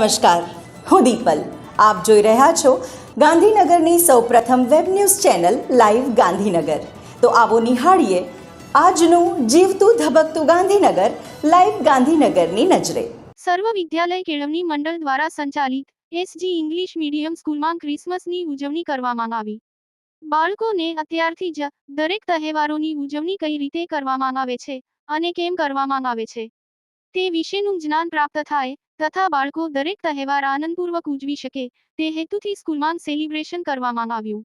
નમસ્કાર, હું દીપલ. આપ જોઈ રહ્યા છો ગાંધીનગરની સૌપ્રથમ web news channel live Gandhinagar. તો આવો નિહાળીએ આજનું જીવતું ધબકતું ગાંધીનગર, લાઈવ ગાંધીનગરની નજરે. સર્વ વિદ્યાલય કેળવણી મંડળ દ્વારા સંચાલિત એસજી ઇંગ્લિશ મીડિયમ સ્કૂલમાં ક્રિસમસની ઉજવણી કરવામાં આવી. બાળકોને અત્યારથી જ દરેક તહેવારોની ઉજવણી કઈ રીતે કરવામાં આવે છે અને કેમ કરવામાં આવે છે તે વિશેનું જ્ઞાન પ્રાપ્ત થાય તથા બાળકો દરેક તહેવાર આનંદપૂર્વક ઉજવી શકે તે હેતુથી સ્કૂલમાં સેલિબ્રેશન કરવામાં આવ્યું.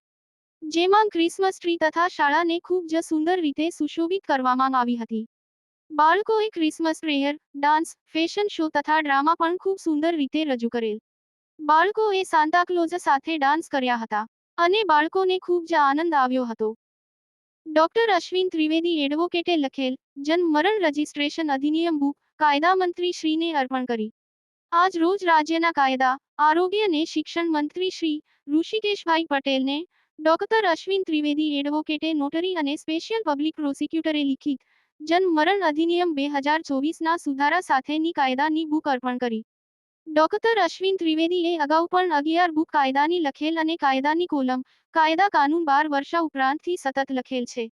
જેમાં ક્રિસમસ ટ્રી તથા શાળાને ખૂબ જ સુંદર રીતે સુશોભિત કરવામાં આવી હતી. બાળકોએ Christmas prayer, dance, fashion show તથા ડ્રામા પણ ખૂબ સુંદર રીતે રજૂ કરેલ. બાળકોએ સાન્તાક્લોઝ સાથે ડાન્સ કર્યા હતા અને બાળકોને ખૂબ જ આનંદ આવ્યો હતો. ડોક્ટર અશ્વિન ત્રિવેદી એડવોકેટે લખેલ જન્મ મરણ રજિસ્ટ્રેશન અધિનિયમ બુક કાયદા મંત્રી શ્રીને અર્પણ કરી. આજ રોજ રાજ્યના કાયદા, આરોગ્ય અને શિક્ષણ મંત્રી શ્રી ઋષિકેશભાઈ પટેલને ડોક્ટર અશ્વિન ત્રિવેદી એડવોકેટે નોટરી અને સ્પેશિયલ પબ્લિક પ્રોસિક્યુટરે લિખિત જન્મ મરણ અધિનિયમ બે હજાર ચોવીસના સુધારા સાથેની કાયદાની બુક અર્પણ કરી. ડોક્ટર અશ્વિન ત્રિવેદીએ અગાઉ પણ અગિયાર બુક કાયદાની લખેલ અને કાયદાની કોલમ, કાયદા કાનૂન બાર વર્ષા ઉપરાંતથી સતત લખેલ છે.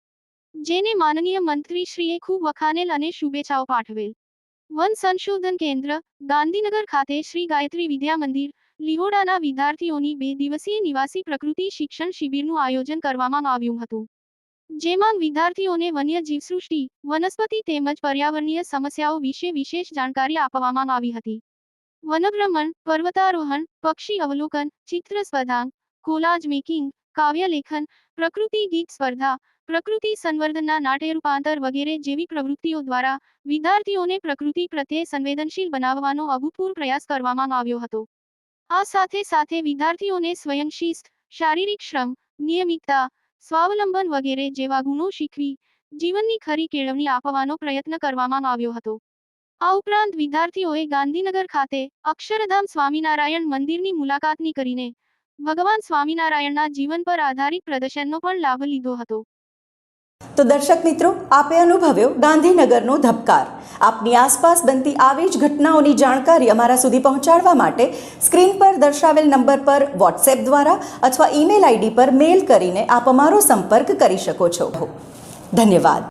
જેને માનનીય મંત્રીશ્રીએ ખૂબ વખાનેલ અને શુભેચ્છાઓ પાઠવેલ. વન સંશોધન કેન્દ્ર, ગાંધીનગર ખાતે શ્રી ગાયત્રી વિદ્યા મંદિર લિહોડાના વિદ્યાર્થીઓની બે દિવસીય નિવાસી પ્રકૃતિ શિક્ષણ શિબિરનું આયોજન કરવામાં આવ્યું હતું. જેમાં વિદ્યાર્થીઓને વન્ય જીવસૃષ્ટિ વનસ્પતિ તેમજ પર્યાવરણીય સમસ્યાઓ વિશે વિશેષ જાણકારી આપવામાં આવી હતી. વનભ્રમણ, પર્વતારોહણ, પક્ષી અવલોકન ચિત્ર સ્પર્ધા કોલાજ મેકિંગ કાવ્ય લેખન પ્રકૃતિ ગીત સ્પર્ધા, પ્રકૃતિ સંવર્ધનના નાટ્ય રૂપાંતર વગેરે જેવી પ્રવૃત્તિઓ દ્વારા વિદ્યાર્થીઓને પ્રકૃતિ પ્રત્યે સંવેદનશીલ બનાવવાનો અભૂતપૂર્વ પ્રયાસ કરવામાં આવ્યો હતો. આ સાથે સાથે વિદ્યાર્થીઓને સ્વયંશિસ્ત, શારીરિક શ્રમ, નિયમિતતા, સ્વાવલંબન વગેરે જેવા ગુણો શીખવી, જીવનની ખરી કેળવણી આપવાનો પ્રયત્ન કરવામાં આવ્યો હતો. આ ઉપરાંત વિદ્યાર્થીઓએ ગાંધીનગર ખાતે અક્ષરધામ સ્વામિનારાયણ મંદિરની મુલાકાતની કરીને ભગવાન સ્વામિનારાયણના જીવન પર આધારિત પ્રદર્શનનો પણ લાભ લીધો હતો. તો દર્શક મિત્રો, આપે અનુભવ્યો ગાંધીનગરનો ધબકાર. આપની આસપાસ બનતી આવી જ ઘટનાઓની જાણકારી અમારા સુધી પહોંચાડવા માટે સ્ક્રીન પર દર્શાવેલ નંબર પર વોટ્સએપ દ્વારા અથવા ઈમેલ આઈડી પર મેલ કરીને આપ અમારો સંપર્ક કરી શકો છો. ધન્યવાદ.